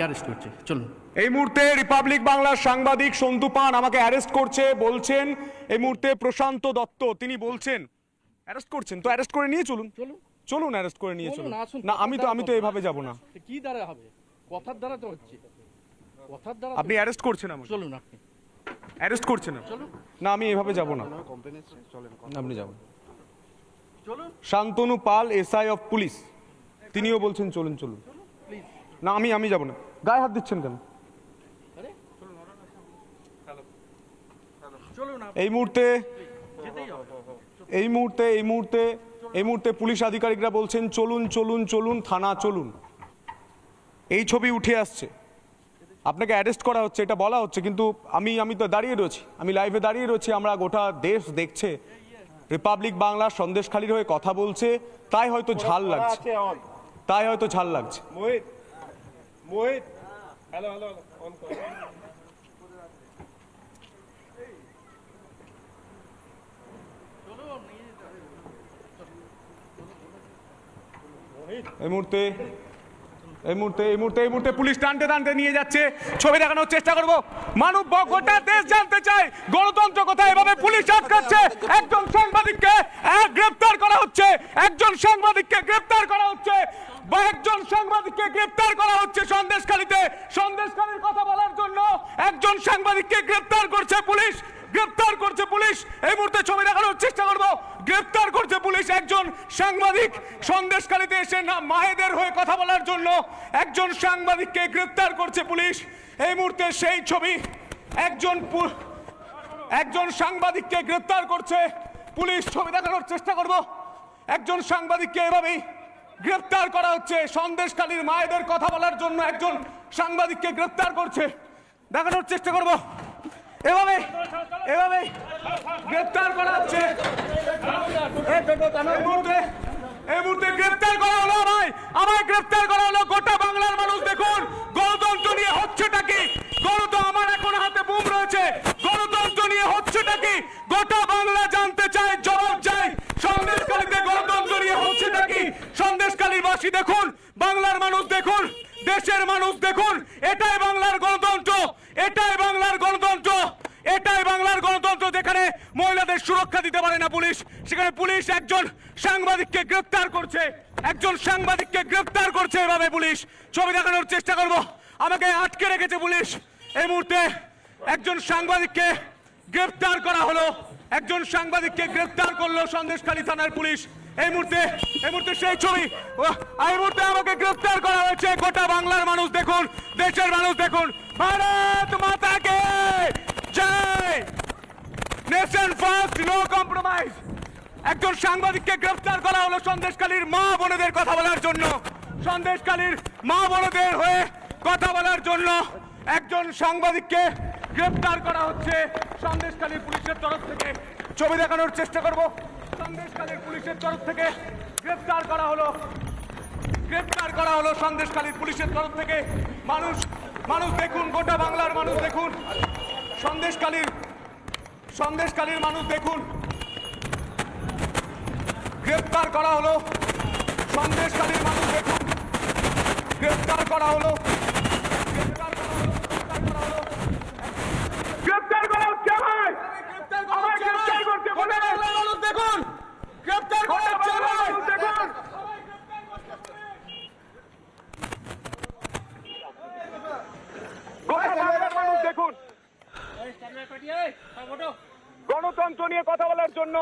Arrest করছে। চলুন। এই মুহূর্তে রিপাবলিক বাংলার সাংবাদিক সন্তু পান আমাকে অ্যারেস্ট করছে বলছেন এই মুহূর্তে প্রশান্ত দত্ত তিনি বলছেন অ্যারেস্ট করছেন তো অ্যারেস্ট করে নিয়ে চলুন। চলুন। চলুন অ্যারেস্ট করে নিয়ে চলুন। না আমি তো আমি তো এভাবে যাব না। কি দ্বারা হবে? কথার দ্বারা তো হচ্ছে। কথার দ্বারা আপনি অ্যারেস্ট করছেন আমাকে। চলুন আপনি। অ্যারেস্ট করছেন? না আমি এভাবে যাব না। আপনি যাবেন। চলুন। Shantanu Pal SI of police তিনিও বলছেন চলুন চলুন। না আমি আমি যাব না। গায়ে হাত দিচ্ছেন কেন? এই মুহূর্তে এই মুহূর্তে এই মুহূর্তে এই মুহূর্তে পুলিশ আধিকারিকরা বলছেন চলুন চলুন চলুন থানা চলুন। এই ছবি উঠে আসছে। আপনাকে অ্যারেস্ট করা হচ্ছে এটা বলা হচ্ছে কিন্তু আমি আমি তো দাঁড়িয়ে রয়েছি। আমি লাইভে দাঁড়িয়ে রয়েছি আমরা গোটা দেশ দেখছে। রিপাবলিক বাংলা সন্দেশখালির হয়ে কথা বলছে তাই হয়তো ঝাল লাগছে। তাই হয়তো ঝাল লাগছে। Mohit Mohit hello hello on কর এই মুহূর্তে এই মুহূর্তে এই মুহূর্তে এই মুহূর্তে পুলিশ টানতে টানতে নিয়ে যাচ্ছে। ছবি দেখানোর চেষ্টা করব। মানব গোটা দেশ জানতে চায়। গণতন্ত্র কোথায়? এভাবে পুলিশ আটকাচ্ছে। একজন সাংবাদিককে গ্রেপ্তার করা হচ্ছে। একজন সাংবাদিককে গ্রেপ্তার করা হচ্ছে। বা একজন সাংবাদিককে গ্রেপ্তার করা হচ্ছে সন্দেশখালীতে। সন্দেশখালীর কথা বলার জন্য একজন সাংবাদিককে গ্রেপ্তার করছে পুলিশ। গ্রেপ্তার করছে পুলিশ। এই মুহূর্তে ছবি দেখানোর চেষ্টা করব। গ্রেপ্তার করছে পুলিশ একজন সাংবাদিক। সন্দেশকারীতে এসে না মায়েদের হয়ে কথা বলার জন্য একজন সাংবাদিককে গ্রেপ্তার করছে পুলিশ। এই মুহূর্তে সেই ছবি একজন একজন সাংবাদিককে গ্রেপ্তার করছে। পুলিশ ছবি দেখানোর চেষ্টা করব। একজন সাংবাদিককে এভাবেই গ্রেপ্তার করা হচ্ছে। সন্দেশকালীর মায়েদের কথা বলার জন্য একজন সাংবাদিককে গ্রেফতার করছে। দেখানোর চেষ্টা করব। এভাবে এভাবে গ্রেপ্তার করা হচ্ছে। এই মুহূর্তে এই মুহূর্তে গ্রেপ্তার করা হলো আমায় আমায় গ্রেফতার করা হলো গোটা বাংলার মানুষ দেখুন গণতন্ত্র নিয়ে হচ্ছেটা কি গণতন্ত্র আমার এখন হাতে বুম রয়েছে গণতন্ত্র নিয়ে হচ্ছেটা কি গোটা বাংলা জানতে চায় জবাব চাই সন্দেশকালীতে গণতন্ত্র নিয়ে হচ্ছেটা কি সন্দেশকালীর বাসী দেখুন বাংলার মানুষ দেখুন দেশের মানুষ দেখুন এটাই বাংলার গণতন্ত্র এটাই বাংলার গণতন্ত্র, এটাই বাংলার গণতন্ত্র যেখানে মহিলাদের সুরক্ষা দিতে পারে না পুলিশ। সেখানে পুলিশ একজন সাংবাদিককে গ্রেফতার করছে। একজন সাংবাদিককে গ্রেফতার করছে এভাবে পুলিশ। ছবি দেখানোর চেষ্টা করব। আমাকে আটকে রেখেছে পুলিশ। এই মুহূর্তে একজন সাংবাদিককে গ্রেফতার করা হলো। একজন সাংবাদিককে গ্রেফতার করল সন্দেশখালী থানার পুলিশ। এই মুহূর্তে এই মুহূর্তে সেই ছবি। এই মুহূর্তে আমাকে গ্রেফতার করা হয়েছে। গোটা বাংলার মানুষ দেখুন, দেশের মানুষ দেখুন। ভারত মাতাকে। জয়। নেশন ফার্স্ট নো কম্প্রোমাইজ একজন সাংবাদিককে গ্রেফতার করা হলো সন্দেশকালীর মা বোনেদের কথা বলার জন্য। সন্দেশকালীর মা বোনেদের হয়ে কথা বলার জন্য একজন সাংবাদিককে গ্রেফতার করা হচ্ছে। সন্দেশকালীর পুলিশের তরফ থেকে ছবি দেখানোর চেষ্টা করব। সন্দেশকালীর পুলিশের তরফ থেকে গ্রেফতার করা হলো। গ্রেফতার করা হলো সন্দেশকালীর পুলিশের তরফ থেকে। মানুষ মানুষ দেখুন, গোটা বাংলার মানুষ দেখুন। সন্দেশকালীর সন্দেশকালীর মানুষ দেখুন। গ্রেফতার করা হলো। সন্দেশকালীর মানুষ দেখুন। গ্রেফতার করা হলো গ্রেফতার করা হলো, গ্রেফতার করা হলো। গ্রেফতার করা হচ্ছে আমায় আমায় গ্রেফতার করছে গোটা বাংলার মানুষ দেখুন গ্রেফতার করা হচ্ছে আমায় দেখুন গোটা বাংলার মানুষ দেখুন গণতন্ত্র নিয়ে কথা বলার জন্য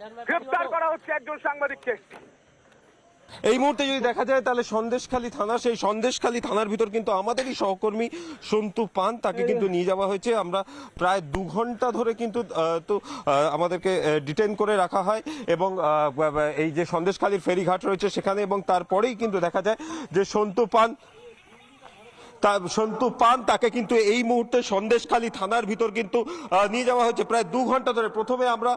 গ্রেফতার করা হচ্ছে একজন সাংবাদিককে। এই মুহূর্তে যদি দেখা যায় তাহলে সন্দেশখালী থানা সেই সন্দেশখালী থানার ভিতর কিন্তু আমাদেরই সহকর্মী সন্তু পান তাকে কিন্তু নিয়ে যাওয়া হয়েছে। আমরা প্রায় দু ঘণ্টা ধরে কিন্তু তো আমাদেরকে ডিটেন করে রাখা হয় এবং এই যে সন্দেশখালীর ফেরিঘাট রয়েছে সেখানে এবং তারপরেই কিন্তু দেখা যায় যে সন্তু পান সন্তু পান তাকে কিন্তু এই মুহূর্তে সন্দেশখালী থানার ভিতর কিন্তু নিয়ে যাওয়া হয়েছে। প্রায় দু ঘণ্টা ধরে প্রথমে আমরা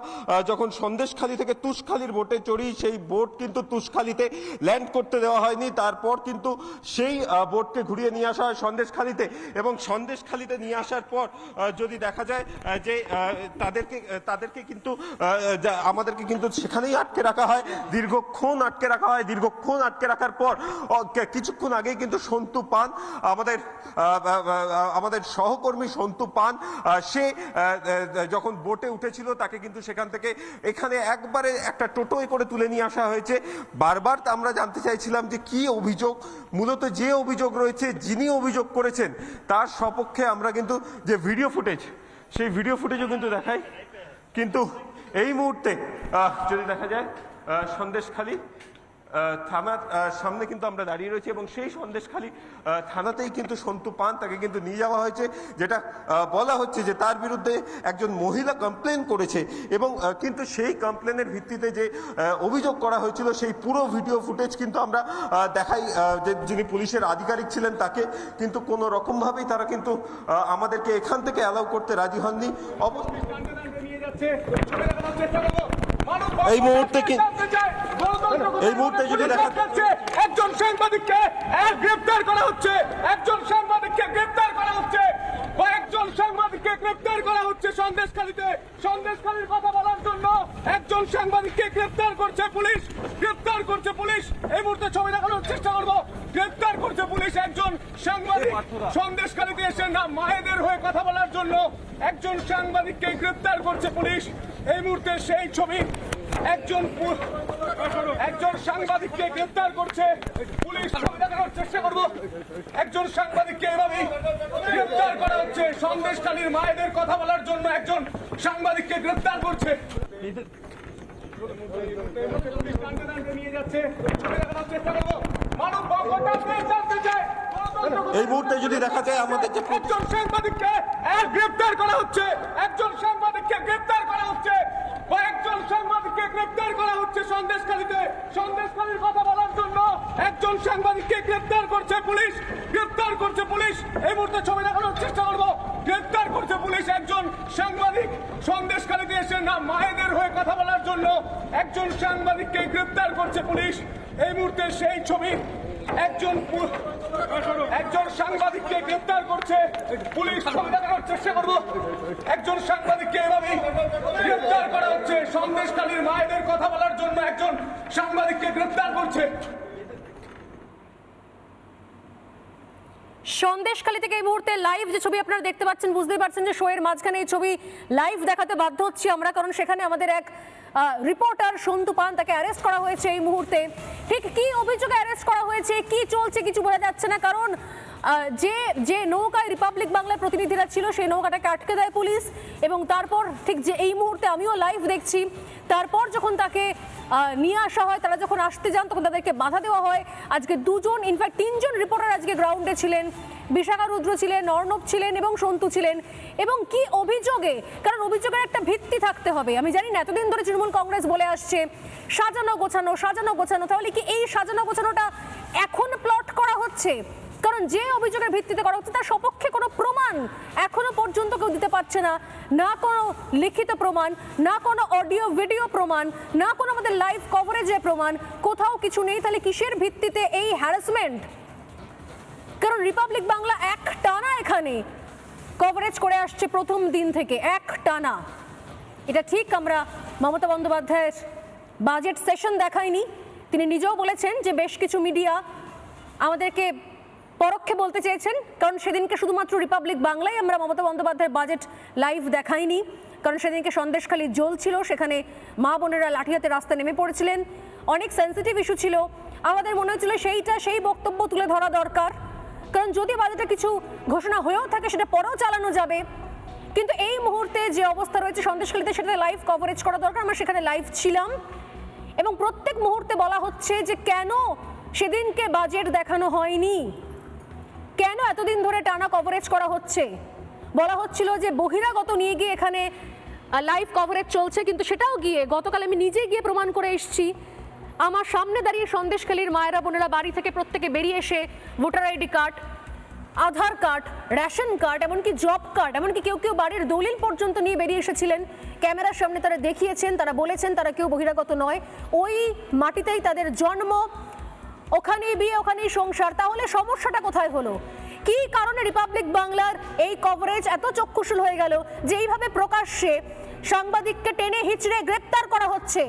যখন সন্দেশখালী থেকে তুষখালীর বোটে চড়ি, সেই বোট কিন্তু তুষখালীতে ল্যান্ড করতে দেওয়া হয়নি। তারপর কিন্তু সেই বোটকে ঘুরিয়ে নিয়ে আসা হয় সন্দেশখালীতে এবং সন্দেশখালীতে নিয়ে আসার পর যদি দেখা যায় যে তাদেরকে তাদেরকে কিন্তু আমাদেরকে কিন্তু সেখানেই আটকে রাখা হয়। দীর্ঘক্ষণ আটকে রাখা হয়। দীর্ঘক্ষণ আটকে রাখার পর কিছুক্ষণ আগেই কিন্তু সন্তু পান আমাদের আহ, আমাদের সহকর্মী সন্তু পান সে যখন বোটে উঠেছিল তাকে কিন্তু সেখান থেকে এখানে একবারে একটা টোটোয় করে তুলে নিয়ে আসা হয়েছে। বারবার আমরা জানতে চাইছিলাম যে কি অভিযোগ মূলত যে অভিযোগ রয়েছে যিনি অভিযোগ করেছেন তার সপক্ষে আমরা কিন্তু যে ভিডিও ফুটেজ সেই ভিডিও ফুটেজও কিন্তু দেখাই। কিন্তু এই মুহূর্তে যদি দেখা যায় সন্দেশখালী থানার সামনে কিন্তু আমরা দাঁড়িয়ে রয়েছি এবং সেই সন্দেশখালী থানাতেই কিন্তু সন্তু পান, তাকে কিন্তু নিয়ে যাওয়া হয়েছে, যেটা বলা হচ্ছে যে তার বিরুদ্ধে একজন মহিলা কমপ্লেন করেছে এবং কিন্তু সেই কমপ্লেনের ভিত্তিতে যে অভিযোগ করা হয়েছিল, সেই পুরো ভিডিও ফুটেজ কিন্তু আমরা দেখাই যে যিনি পুলিশের আধিকারিক ছিলেন তাকে, কিন্তু কোনো রকমভাবেই তারা কিন্তু আমাদেরকে এখান থেকে অ্যালাউ করতে রাজি হননি। অবশ্যই এই মুহূর্তে কি- এই মুহূর্তে যদি দেখা- যাচ্ছে একজন সাংবাদিককে গ্রেফতার করা হচ্ছে। একজন সাংবাদিককে গ্রেফতার করা হচ্ছে। কয়েকজন সাংবাদিককে গ্রেফতার করা হচ্ছে সন্দেশখালীতে। সন্দেশখালীর কথা বলার জন্য একজন সাংবাদিককে গ্রেফতার করছে পুলিশ। গ্রেফতার করছে পুলিশ। এই মুহূর্তে ছবি দেখানোর চেষ্টা করব। গ্রেফতার করছে পুলিশ একজন সাংবাদিক। সন্দেশখালীতে এসে না মায়েদের হয়ে কথা বলার জন্য একজন সাংবাদিককে গ্রেপ্তার করছে পুলিশ। এই মুহূর্তে সেই ছবি একজন একজন সাংবাদিককে গ্রেপ্তার করছে। পুলিশ ছবি দেখানোর চেষ্টা করব। একজন সাংবাদিককে এভাবেই গ্রেপ্তার করা হচ্ছে। সন্দেশকালীর মায়েদের কথা বলার জন্য একজন সাংবাদিককে গ্রেপ্তার করছে। পুলিশ টানতে টানতে নিয়ে যাচ্ছে ছবি দেখানোর চেষ্টা করব মানব বঙ্গটাকে জানতে চায় এই মুহূর্তে যদি দেখা যায় আমাদের যে একজন সাংবাদিককে গ্রেফতার করা হচ্ছে। একজন সাংবাদিককে গ্রেফতার করা হচ্ছে। কয়েকজন সাংবাদিককে গ্রেফতার করা হচ্ছে সন্দেশখালীতে। সন্দেশখালীর কথা বলার জন্য একজন সাংবাদিককে গ্রেফতার করছে পুলিশ। গ্রেফতার করছে পুলিশ। এই মুহূর্তে ছবি দেখানোর চেষ্টা করব। গ্রেফতার করছে পুলিশ একজন সাংবাদিক। সন্দেশখালীতে এসে না মায়েদের হয়ে কথা বলার জন্য একজন সাংবাদিককে গ্রেফতার করছে পুলিশ। এই মুহূর্তে সেই ছবি একজন একজন সাংবাদিককে গ্রেফতার করছে, পুলিশ ছবি দেখানোর চেষ্টা করব। একজন সাংবাদিককে এভাবেই গ্রেফতার করা হচ্ছে। সন্দেশকালীর মায়েদের কথা বলার জন্য একজন সাংবাদিককে গ্রেফতার করছে। সন্দেশখালী থেকে এই মুহূর্তে লাইভ যে ছবি আপনারা দেখতে পাচ্ছেন, বুঝতেই পারছেন যে শোয়ের মাঝখানে এই ছবি লাইভ দেখাতে বাধ্য হচ্ছি আমরা, কারণ সেখানে আমাদের এক রিপোর্টার সন্তু পান তাকে অ্যারেস্ট করা হয়েছে এই মুহূর্তে। ঠিক কি অভিযোগে অ্যারেস্ট করা হয়েছে, কি চলছে কিছু বোঝা যাচ্ছে না, কারণ যে যে নৌকায় রিপাবলিক বাংলার প্রতিনিধিরা ছিল, সেই নৌকাটাকে আটকে দেয় পুলিশ এবং তারপর ঠিক যে এই মুহূর্তে আমিও লাইভ দেখছি। তারপর যখন তাকে নিয়ে আসা হয়। তারা যখন আসতে যান, তখন তাদেরকে বাধা দেওয়া হয়। আজকে দুজন ইনফ্যাক্ট তিনজন রিপোর্টার আজকে গ্রাউন্ডে ছিলেন। বিশাখা রুদ্র ছিলেন, অর্ণব ছিলেন এবং সন্তু ছিলেন। এবং কি অভিযোগে? কারণ অভিযোগের একটা ভিত্তি থাকতে হবে। আমি জানি না, এতদিন ধরে তৃণমূল কংগ্রেস বলে আসছে, সাজানো গোছানো সাজানো গোছানো। তাহলে কি এই সাজানো গোছানোটা এখন প্লট করা হচ্ছে? কারণ যে অভিযোগের ভিত্তিতে করা হচ্ছে, তার সপক্ষে কোনো প্রমাণ এখনও পর্যন্ত কেউ দিতে পারছে না। না কোনো লিখিত প্রমাণ, না কোনো অডিও, ভিডিও প্রমাণ, না কোনো আমাদের লাইভ কভারেজের প্রমাণ, কোথাও কিছু নেই। তাহলে কিসের ভিত্তিতে এই হ্যারাসমেন্ট কারণ রিপাবলিক বাংলা এক টানা এখানে কভারেজ করে আসছে প্রথম দিন থেকে, এক টানা। এটা ঠিক আমরা মমতা বন্দ্যোপাধ্যায়ের বাজেট সেশন দেখাইনি। তিনি নিজেও বলেছেন যে বেশ কিছু মিডিয়া আমাদেরকে পরোক্ষে বলতে চেয়েছেন, কারণ সেদিনকে শুধুমাত্র রিপাবলিক বাংলায় আমরা মমতা বন্দ্যোপাধ্যায়ের বাজেট লাইভ দেখাইনি। কারণ সেদিনকে সন্দেশখালী জল ছিল, সেখানে মা বোনেরা লাঠিয়াতে রাস্তা নেমে পড়েছিলেন। অনেক সেন্সিটিভ ইস্যু ছিল। আমাদের মনে হচ্ছিল সেইটা, সেই বক্তব্য তুলে ধরা দরকার। কারণ যদি বাজেটে কিছু ঘোষণা হয়েও থাকে, সেটা পরেও চালানো যাবে। কিন্তু এই মুহূর্তে যে অবস্থা রয়েছে সন্দেশখালীতে, সেটাতে লাইভ কভারেজ করা দরকার। আমরা সেখানে লাইভ ছিলাম। এবং প্রত্যেক মুহূর্তে বলা হচ্ছে যে কেন সেদিনকে বাজেট দেখানো হয়নি। কেন এতদিন ধরে টানা কভারেজ করা হচ্ছে? বলা হচ্ছিল যে বহিরাগত নিয়ে গিয়ে এখানে লাইভ কভারেজ চলছে, কিন্তু সেটাও গিয়ে গতকাল আমি নিজে গিয়ে প্রমাণ করে এসেছি। আমার সামনে দাঁড়িয়ে সন্দেশখালীর মায়েরা, বোনেরা, বাড়ি থেকে প্রত্যেকে বেরিয়ে এসে voter ID card, Aadhaar card, ration card, এমনকি জব কার্ড, এমনকি কেউ কেউ বাড়ির দলিল পর্যন্ত নিয়ে বেরিয়ে এসেছিলেন। ক্যামেরার সামনে তারা দেখিয়েছেন, তারা বলেছেন তারা কেউ বহিরাগত নয়। ওই মাটিতেই তাদের জন্ম। ওখানেই বিয়ে ওখানেই সংসার, তাহলে সমস্যাটা কোথায় হলো? কি কারণে রিপাবলিক বাংলার এই কভারেজ এত চক্ষুশূল হয়ে গেল যে এইভাবে প্রকাশ্যে সাংবাদিককে টেনে হিচড়ে গ্রেপ্তার করা হচ্ছে?